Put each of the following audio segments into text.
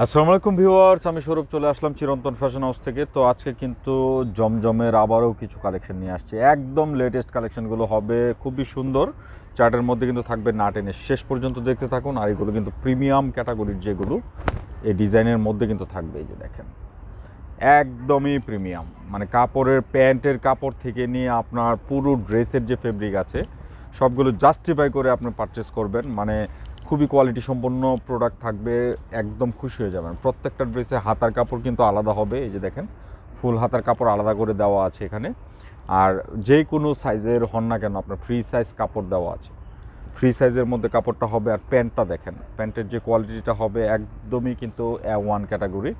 আসসালামু আলাইকুম ভিউয়ার্স, আমি সৌরভ, চলে আসলাম চিরন্তন ফ্যাশন হাউস থেকে। তো আজকে কিন্তু জমজমের আবারও কিছু কালেকশন নিয়ে আসছে। একদম লেটেস্ট কালেকশনগুলো হবে, খুবই সুন্দর। চার্টের মধ্যে কিন্তু থাকবে না টেনে শেষ পর্যন্ত দেখতে থাকুন, আর এগুলো কিন্তু প্রিমিয়াম ক্যাটাগরির যেগুলো, এই ডিজাইনের মধ্যে কিন্তু থাকবে এই যে দেখেন। একদমই প্রিমিয়াম মানে কাপড়ের প্যান্টের কাপড় থেকে নিয়ে আপনার পুরো ড্রেসের যে ফেব্রিক আছে, সবগুলো জাস্টিফাই করে আপনি পারচেস করবেন। মানে খুবই কোয়ালিটি সম্পন্ন প্রোডাক্ট থাকবে, একদম খুশি হয়ে যাবেন। প্রত্যেকটা ড্রেসে হাতার কাপড় কিন্তু আলাদা হবে, এই যে দেখেন ফুল হাতার কাপড় আলাদা করে দেওয়া আছে এখানে। আর যে কোনো সাইজের হন না কেন, আপনার ফ্রি সাইজ কাপড় দেওয়া আছে। ফ্রি সাইজের মধ্যে কাপড়টা হবে, আর প্যান্টটা দেখেন, প্যান্টের যে কোয়ালিটিটা হবে, একদমই কিন্তু ওয়ান ক্যাটাগরি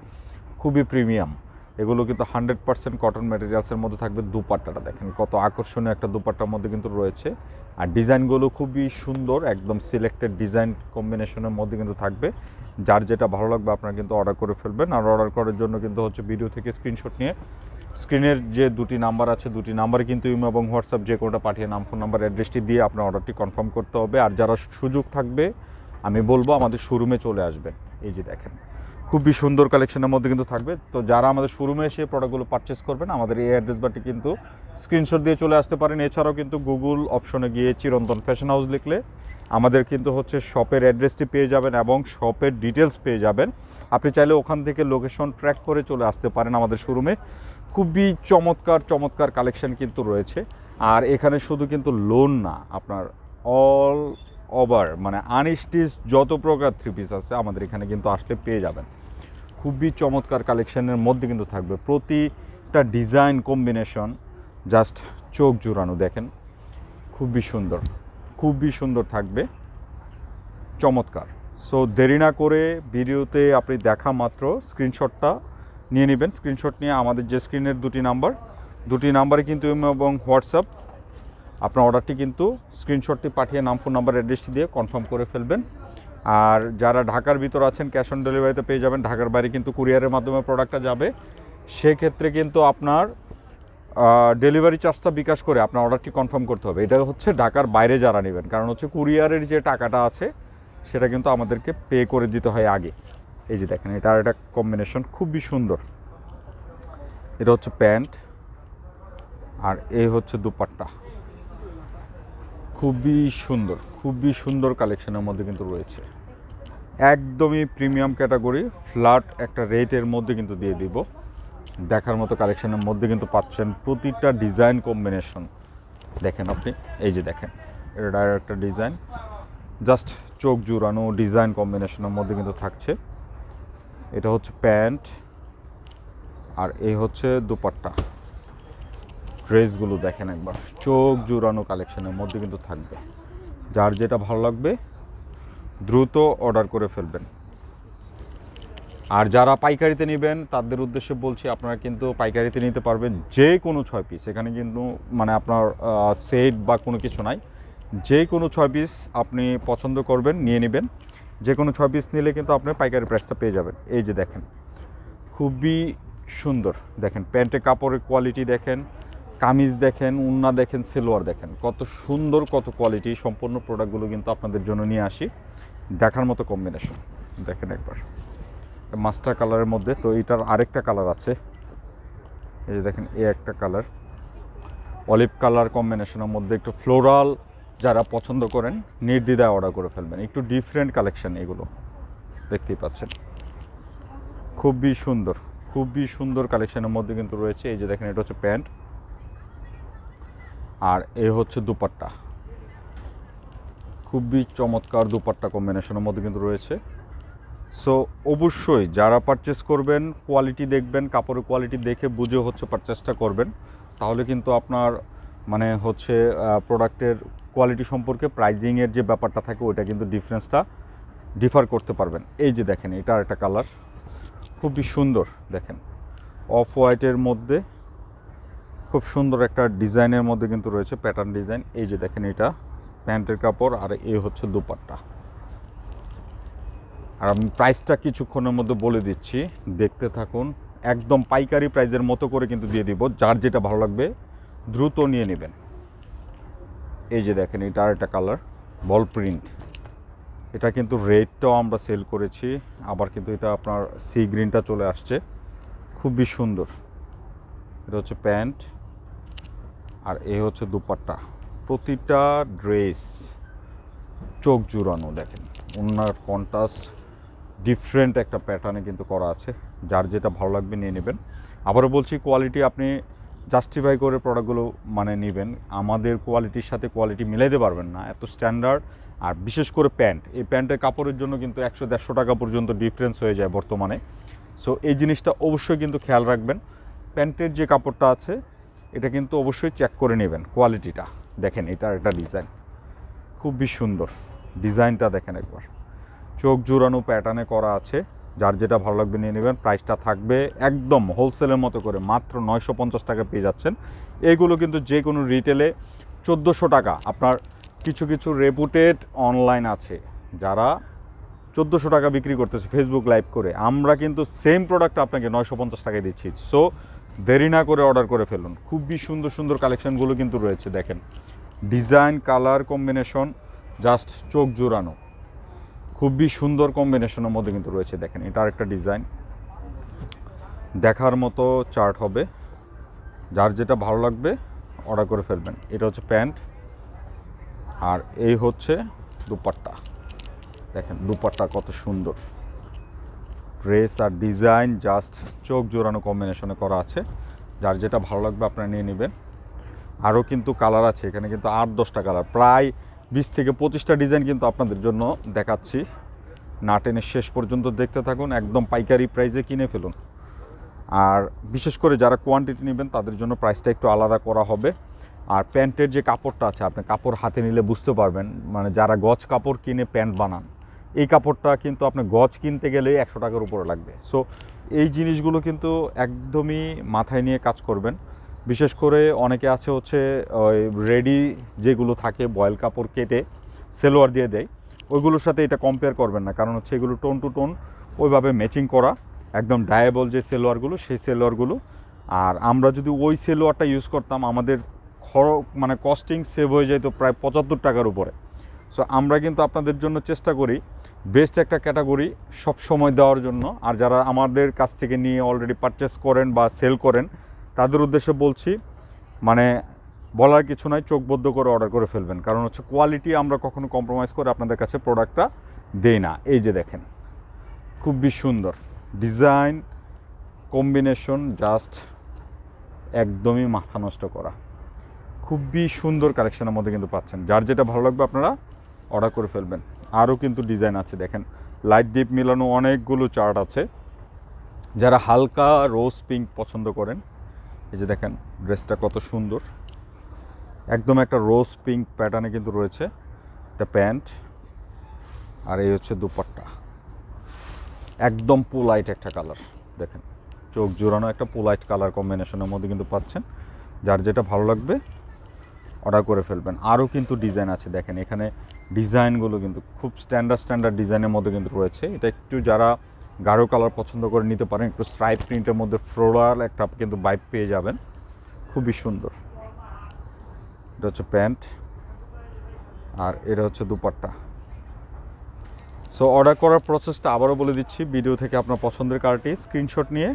খুবই প্রিমিয়াম এগুলো কিন্তু হান্ড্রেড পার্সেন্ট কটন ম্যাটেরিয়ালসের মধ্যে থাকবে, দুপাট্টাটা দেখেন, কত আকর্ষণীয় একটা দুপাট্টার মধ্যে কিন্তু রয়েছে। আর ডিজাইনগুলো খুবই সুন্দর, একদম সিলেক্টেড ডিজাইন কম্বিনেশনের মধ্যে কিন্তু থাকবে। যার যেটা ভালো লাগবে আপনারা কিন্তু অর্ডার করে ফেলবেন। আর অর্ডার করার জন্য কিন্তু হচ্ছে ভিডিও থেকে স্ক্রিনশট নিয়ে স্ক্রিনের যে দুটি নাম্বার আছে, দুটি নাম্বারে কিন্তু ইমো এবং হোয়াটসঅ্যাপ যে কোনোটা পাঠিয়ে নাম ফোন নাম্বার অ্যাড্রেসটি দিয়ে আপনার অর্ডারটি কনফার্ম করতে হবে। আর যারা সুযোগ থাকবে, আমি বলব আমাদের শোরুমে চলে আসবেন। এই যে দেখেন। খুবই সুন্দর কালেকশনের মধ্যে কিন্তু থাকবে। তো যারা আমাদের শোরুমে এসে প্রোডাক্টগুলো পারচেস করবেন, আমাদের এই অ্যাড্রেস বারটি কিন্তু স্ক্রিনশট দিয়ে চলে আসতে পারেন। এছাড়াও কিন্তু গুগল অপশনে গিয়ে চিরন্তন ফ্যাশন হাউস লিখলে আমাদের কিন্তু হচ্ছে শপের অ্যাড্রেসটি পেয়ে যাবেন এবং শপের ডিটেলস পেয়ে যাবেন। আপনি চাইলে ওখান থেকে লোকেশন ট্র্যাক করে চলে আসতে পারেন আমাদের শোরুমে খুবই চমৎকার চমৎকার কালেকশন কিন্তু রয়েছে। আর এখানে শুধু কিন্তু লোন না, আপনার অল ওভার মানে আনস্টিচ যত প্রকার থ্রি পিস আছে আমাদের এখানে কিন্তু আসলে পেয়ে যাবেন। খুবই চমৎকার কালেকশনের মধ্যে কিন্তু থাকবে। প্রতিটা ডিজাইন কম্বিনেশন জাস্ট চোখ জুড়ানো, দেখেন। খুবই সুন্দর খুবই সুন্দর থাকবে। চমৎকার। সো দেরি না করে ভিডিওতে আপনি দেখা মাত্র স্ক্রিনশটটা নিয়ে নেবেন। স্ক্রিনশট নিয়ে আমাদের যে স্ক্রিনের দুটি নাম্বার দুটি নাম্বারে কিন্তু এবং হোয়াটসঅ্যাপ। আপনার অর্ডারটি কিন্তু স্ক্রিনশটটি পাঠিয়ে নাম ফোন নাম্বার অ্যাড্রেসটি দিয়ে কনফার্ম করে ফেলবেন। আর যারা ঢাকার ভিতর আছেন ক্যাশ অন ডেলিভারিতে পেয়ে যাবেন। ঢাকার বাইরে কিন্তু কুরিয়ারের মাধ্যমে প্রোডাক্টটা যাবে। সেক্ষেত্রে কিন্তু আপনার ডেলিভারি চার্জটা বিকাশ করে আপনার অর্ডারটি কনফার্ম করতে হবে। এটা হচ্ছে ঢাকার বাইরে যারা নেবেন। কারণ হচ্ছে কুরিয়ারের যে টাকাটা আছে, সেটা কিন্তু আমাদেরকে পে করে দিতে হয় আগে। এই যে দেখেন এটার একটা কম্বিনেশন খুবই সুন্দর। এটা হচ্ছে প্যান্ট আর এই হচ্ছে দুপাট্টা। খুবই সুন্দর খুবই সুন্দর কালেকশনের মধ্যে কিন্তু রয়েছে। একদমই প্রিমিয়াম ক্যাটাগরি ফ্ল্যাট একটা রেটের মধ্যে কিন্তু দিয়ে দিব। দেখার মতো কালেকশনের মধ্যে কিন্তু পাচ্ছেন প্রতিটা ডিজাইন কম্বিনেশন দেখেন আপনি, এই যে দেখেন, এটা একটা ডিজাইন জাস্ট চোখ জুড়ানো ডিজাইন কম্বিনেশনের মধ্যে কিন্তু থাকছে। এটা হচ্ছে প্যান্ট, আর এই হচ্ছে দুপাট্টা। ড্রেসগুলো দেখেন একবার, চোখ জুড়ানো কালেকশনের মধ্যে কিন্তু থাকবে। যার যেটা ভালো লাগবে দ্রুত অর্ডার করে ফেলবেন। আর যারা পাইকারিতে নেবেন, তাদের উদ্দেশ্যে বলছি, আপনারা কিন্তু পাইকারিতে নিতে পারবেন যে কোনো ছয় পিস এখানে কিন্তু মানে আপনার সেট বা কোনো কিছু নাই। যে কোনো ছয় পিস আপনি পছন্দ করবেন, নিয়ে নেবেন। যে কোনো ছয় পিস নিলে কিন্তু আপনি পাইকারি প্রাইসটা পেয়ে যাবেন। এই যে দেখেন, খুবই সুন্দর। দেখেন, প্যান্টের কাপড়ের কোয়ালিটি দেখেন, কামিজ দেখেন, উন্না দেখেন সেলোয়ার দেখেন। কত সুন্দর, কত কোয়ালিটি সম্পূর্ণ প্রোডাক্টগুলো কিন্তু আপনাদের জন্য নিয়ে আসি। দেখার মতো কম্বিনেশন দেখেন একবার। মাস্টার কালারের মধ্যে, তো এটার আরেকটা কালার আছে। এই যে দেখেন, এ একটা কালার অলিভ কালার কম্বিনেশনের মধ্যে একটু ফ্লোরাল যারা পছন্দ করেন, নির্দ্বিধায় অর্ডার করে ফেলবেন। একটু ডিফারেন্ট কালেকশন এগুলো। দেখতেই পাচ্ছেন। খুবই সুন্দর খুবই সুন্দর কালেকশনের মধ্যে কিন্তু রয়েছে। এই যে দেখেন, এটা হচ্ছে প্যান্ট। আর এ হচ্ছে দুপাট্টা। খুবই চমৎকার দুপাট্টা কম্বিনেশনের মধ্যে কিন্তু রয়েছে। সো অবশ্যই যারা পারচেস করবেন কোয়ালিটি দেখবেন, কাপড়ের কোয়ালিটি দেখে বুঝে হচ্ছে পারচেসটা করবেন, তাহলে কিন্তু আপনার মানে হচ্ছে প্রোডাক্টের কোয়ালিটি সম্পর্কে প্রাইজিংয়ের যে ব্যাপারটা থাকে, ওইটা কিন্তু ডিফারেন্সটা ডিফার করতে পারবেন। এই যে দেখেন এটা একটা কালার খুবই সুন্দর, দেখেন। অফ হোয়াইটের মধ্যে খুব সুন্দর একটা ডিজাইনের মধ্যে কিন্তু রয়েছে প্যাটার্ন ডিজাইন এই যে দেখেন এটা। প্যান্টের কাপড় আর এই হচ্ছে দুপাট্টা। আর আমি প্রাইসটা কিছুক্ষণের মধ্যে বলে দিচ্ছি। দেখতে থাকুন, একদম পাইকারি প্রাইজের মতো করে কিন্তু দিয়ে দিব। যার যেটা ভালো লাগবে, দ্রুত নিয়ে নেবেন। এই যে দেখেন, এটা আর একটা কালার বল প্রিন্ট এটা কিন্তু রেডটাও আমরা সেল করেছি, আবার কিন্তু এটা আপনার সি গ্রিনটা চলে আসছে। খুবই সুন্দর। এটা হচ্ছে প্যান্ট, আর এ হচ্ছে দুপাট্টা। প্রতিটা ড্রেস চোখ জুড়ানো, দেখেন। ওনার কন্ট্রাস্ট ডিফারেন্ট একটা প্যাটার্নে কিন্তু করা আছে। যার যেটা ভালো লাগবে নিয়ে নেবেন। আবারও বলছি কোয়ালিটি আপনি জাস্টিফাই করে প্রোডাক্টগুলো মানে নেবেন। আমাদের কোয়ালিটির সাথে কোয়ালিটি মিলাইতে পারবেন না। এত স্ট্যান্ডার্ড আর বিশেষ করে প্যান্ট। এই প্যান্টের কাপড়ের জন্য কিন্তু একশো দেড়শো টাকা পর্যন্ত ডিফারেন্স হয়ে যায় বর্তমানে। সো এই জিনিসটা অবশ্যই কিন্তু খেয়াল রাখবেন। প্যান্টের যে কাপড়টা আছে, এটা কিন্তু অবশ্যই চেক করে নেবেন কোয়ালিটিটা দেখেন এটার একটা ডিজাইন খুবই সুন্দর। ডিজাইনটা দেখেন একবার। চোখ জোড়ানো প্যাটার্নে করা আছে। যার যেটা ভালো লাগবে নিয়ে নেবেন। প্রাইসটা থাকবে একদম হোলসেলের মতো করে। মাত্র নয়শো পঞ্চাশ টাকা পেয়ে যাচ্ছেন। এগুলো কিন্তু যে কোনো রিটেলে চোদ্দোশো টাকা। আপনার কিছু কিছু রেপুটেড অনলাইন আছে। যারা চোদ্দোশো টাকা বিক্রি করতেছে ফেসবুক লাইভ করে। আমরা কিন্তু সেম প্রোডাক্ট আপনাকে নয়শো পঞ্চাশ টাকায় দিচ্ছি। সো দেরি না করে অর্ডার করে ফেলুন। খুবই সুন্দর সুন্দর কালেকশানগুলো কিন্তু রয়েছে, দেখেন। ডিজাইন কালার কম্বিনেশন জাস্ট চোখ জোড়ানো। খুবই সুন্দর কম্বিনেশনের মধ্যে কিন্তু রয়েছে, দেখেন, এটা আরেকটা ডিজাইন দেখার মতো চার্ট হবে। যার যেটা ভালো লাগবে অর্ডার করে ফেলবেন। এটা হচ্ছে প্যান্ট। আর এই হচ্ছে দুপাট্টা। দেখেন, দুপাট্টা কত সুন্দর। ড্রেস আর ডিজাইন জাস্ট চোখ জোড়ানো কম্বিনেশনে করা আছে। যার যেটা ভালো লাগবে আপনারা নিয়ে নেবেন। আরও কিন্তু কালার আছে, এখানে কিন্তু আট দশটা কালার প্রায় বিশ থেকে পঁচিশটা ডিজাইন কিন্তু আপনাদের জন্য দেখাচ্ছি। না টেনে শেষ পর্যন্ত দেখতে থাকুন, একদম পাইকারি প্রাইসে কিনে ফেলুন। আর বিশেষ করে যারা কোয়ান্টিটি নেবেন, তাদের জন্য প্রাইসটা একটু আলাদা করা হবে। আর প্যান্টের যে কাপড়টা আছে, আপনি কাপড় হাতে নিলে বুঝতে পারবেন মানে যারা গজ কাপড় কিনে প্যান্ট বানান এই কাপড়টা কিন্তু আপনি গজ কিনতে গেলে একশো টাকার উপরে লাগবে। সো এই জিনিসগুলো কিন্তু একদমই মাথায় নিয়ে কাজ করবেন। বিশেষ করে অনেকে আছে হচ্ছে, ওই রেডি যেগুলো থাকে, বয়েল কাপড় কেটে সেলোয়ার দিয়ে দেয়, ওইগুলোর সাথে এটা কম্পেয়ার করবেন না। কারণ হচ্ছে এগুলো টোন টু টোন, ওইভাবে ম্যাচিং করা, একদম ডায়েবল যে সেলোয়ারগুলো, সেই সেলোয়ারগুলো। আর আমরা যদি ওই সেলোয়ারটা ইউজ করতাম, আমাদের খর মানে কস্টিং সেভ হয়ে যেত প্রায় পঁচাত্তর টাকার উপরে। সো আমরা কিন্তু আপনাদের জন্য চেষ্টা করি বেস্ট একটা ক্যাটাগরি সব সময় দেওয়ার জন্য। আর যারা আমাদের কাছ থেকে নিয়ে অলরেডি পারচেস করেন বা সেল করেন, তাদের উদ্দেশ্যে বলছি মানে বলার কিছু নয় চোখবদ্ধ করে অর্ডার করে ফেলবেন। কারণ হচ্ছে কোয়ালিটি আমরা কখনো কম্প্রোমাইজ করে আপনাদের কাছে প্রোডাক্টটা দেই না। এই যে দেখেন, খুবই সুন্দর ডিজাইন কম্বিনেশন জাস্ট একদমই মাথা নষ্ট করা। খুবই সুন্দর কালেকশনের মধ্যে কিন্তু পাচ্ছেন। যার যেটা ভালো লাগবে আপনারা অর্ডার করে ফেলবেন। আরও কিন্তু ডিজাইন আছে, দেখেন। লাইট ডিপ মিলানো অনেকগুলো চার্ট আছে। যারা হালকা রোজ পিঙ্ক পছন্দ করেন, এই যে দেখেন, ড্রেসটা কত সুন্দর। একদম একটা রোজ পিঙ্ক প্যাটার্নে কিন্তু রয়েছে, একটা প্যান্ট। আর এই হচ্ছে দুপাট্টা। একদম পোলাইট একটা কালার, দেখেন। চোখ জোড়ানো একটা পোলাইট কালার কম্বিনেশনের মধ্যে কিন্তু পাচ্ছেন। যার যেটা ভালো লাগবে, অর্ডার করে ফেলবেন। আরও কিন্তু ডিজাইন আছে, দেখেন। এখানে ডিজাইনগুলো কিন্তু খুব স্ট্যান্ডার্ড স্ট্যান্ডার্ড ডিজাইনের মধ্যে কিন্তু রয়েছে। এটা একটু যারা গাঢ় কালার পছন্দ করে নিতে পারেন, একটু স্ট্রাইপ প্রিন্টের মধ্যে ফ্লোরাল একটা কিন্তু বাইক পেয়ে যাবেন। খুবই সুন্দর। এটা হচ্ছে প্যান্ট। আর এটা হচ্ছে দুপাট্টা। সো অর্ডার করার প্রসেসটা আবারও বলে দিচ্ছি। ভিডিও থেকে আপনার পছন্দের কারটি স্ক্রিনশট নিয়ে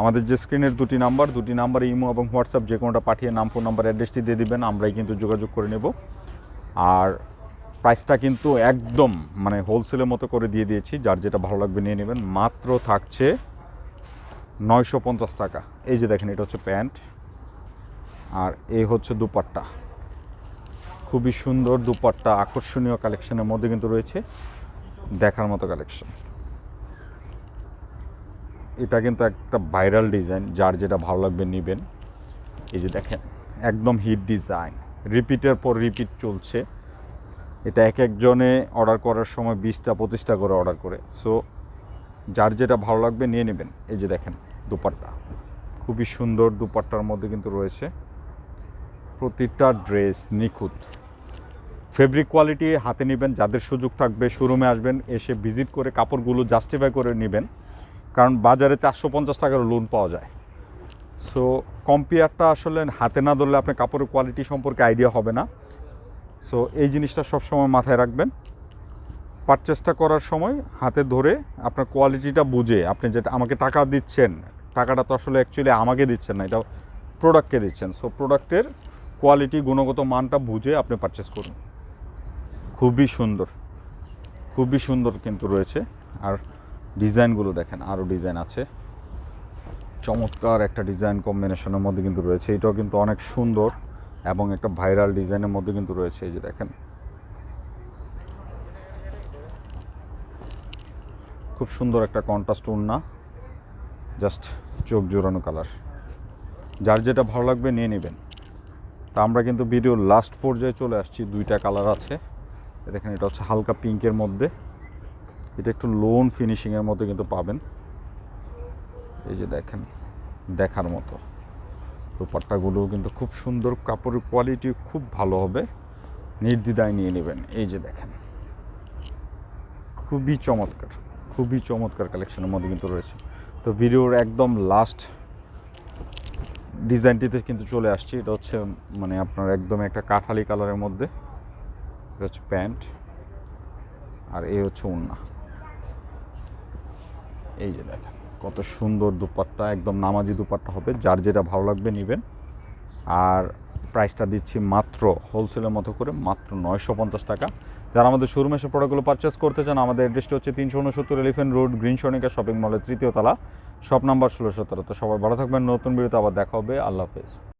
আমাদের যে স্ক্রিনের দুটি নাম্বার দুটি নাম্বার ইমো এবং হোয়াটসঅ্যাপ, যে কোনোটা পাঠিয়ে নাম ফোন নাম্বার অ্যাড্রেসটি দিয়ে দিবেন, আমরাই কিন্তু যোগাযোগ করে নেব। আর প্রাইসটা কিন্তু একদম মানে হোলসেলের মতো করে দিয়ে দিয়েছি, যার যেটা ভালো লাগবে নিয়ে নেবেন। মাত্র থাকছে নয়শো পঞ্চাশ টাকা। এই যে দেখেন, এটা হচ্ছে প্যান্ট। আর এই হচ্ছে দুপাট্টা। খুবই সুন্দর দুপাট্টা, আকর্ষণীয় কালেকশনের মধ্যে কিন্তু রয়েছে। দেখার মতো কালেকশন। এটা কিন্তু একটা ভাইরাল ডিজাইন, যার যেটা ভালো লাগবে নেবেন। এই যে দেখেন, একদম হিট ডিজাইন। রিপিটের পর রিপিট চলছে। এটা এক একজনে অর্ডার করার সময় বিশটা, পঁচিশটা করে অর্ডার করে। সো যার যেটা ভালো লাগবে নিয়ে নেবেন। এই যে দেখেন, দুপাট্টা। খুবই সুন্দর দুপাট্টার মধ্যে কিন্তু রয়েছে প্রতিটা ড্রেস নিখুঁত। ফেব্রিক কোয়ালিটি হাতে নেবেন, যাদের সুযোগ থাকবে শোরুমে আসবেন, এসে ভিজিট করে কাপড়গুলো জাস্টিফাই করে নেবেন। কারণ বাজারে চারশো পঞ্চাশ টাকার লোন পাওয়া যায়। সো কম্পেয়ারটা আসলে হাতে না ধরলে আপনার কাপড়ের কোয়ালিটি সম্পর্কে আইডিয়া হবে না। সো এই জিনিসটা সবসময় মাথায় রাখবেন। পারচেসটা করার সময় হাতে ধরে আপনার কোয়ালিটিটা বুঝে, আপনি যেটা আমাকে টাকা দিচ্ছেন, টাকাটা তো আসলে অ্যাকচুয়ালি আমাকে দিচ্ছেন না, এটা প্রোডাক্টকে দিচ্ছেন। সো প্রোডাক্টের কোয়ালিটি গুণগত মানটা বুঝে আপনি পারচেস করুন। খুবই সুন্দর খুবই সুন্দর কিন্তু রয়েছে। আর ডিজাইনগুলো দেখেন, আরও ডিজাইন আছে। চমৎকার একটা ডিজাইন কম্বিনেশনের মধ্যে কিন্তু রয়েছে। এটাও কিন্তু অনেক সুন্দর। এবং একটা ভাইরাল ডিজাইনের মধ্যে কিন্তু রয়েছে, এই যে দেখেন। খুব সুন্দর একটা কন্ট্রাস্ট উন্না জাস্ট চোখ জোড়ানো কালার যার যেটা ভালো লাগবে নিয়ে নেবেন। তা আমরা কিন্তু ভিডিওর লাস্ট পর্যায়ে চলে আসছি, দুইটা কালার আছে। দেখেন, এটা হচ্ছে হালকা পিঙ্কের মধ্যে। এটা একটু লোন ফিনিশিংয়ের মধ্যে কিন্তু পাবেন। এই যে দেখেন, দেখার মতো। দোপাট্টাগুলোও কিন্তু খুব সুন্দর, কাপড়ের কোয়ালিটি খুব ভালো হবে। নির্দ্বিধায় নিয়ে নেবেন। এই যে দেখেন, খুবই চমৎকার খুবই চমৎকার কালেকশনের মধ্যে কিন্তু রয়েছে। তো ভিডিওর একদম লাস্ট ডিজাইনটিতে কিন্তু চলে আসছি। এটা হচ্ছে মানে আপনার একদম একটা কাঠালি কালারের মধ্যে। এটা হচ্ছে প্যান্ট, আর এই হচ্ছে ওড়না। এই যে দেখেন কত সুন্দর দুপাট্টা, একদম নামাজি দুপাট্টা হবে, যার যেটা ভালো লাগবে নেবেন। আর প্রাইসটা দিচ্ছি মাত্র হোলসেলের মতো করে, মাত্র নয়শো পঞ্চাশ টাকা। যারা আমাদের শোরুমে এসে প্রোডাক্টগুলো পারচেস করতে চান, আমাদের অ্যাড্রেসটা হচ্ছে তিনশো উনসত্তর এলিফেন্ট রোড গ্রিন সনিকা শপিং মলের তৃতীয় তলা। শপ নাম্বার ষোলো সতেরো। তো সবাই ভালো থাকবেন, নতুন ভিডিওতে আবার দেখা হবে। আল্লাহ হাফেজ।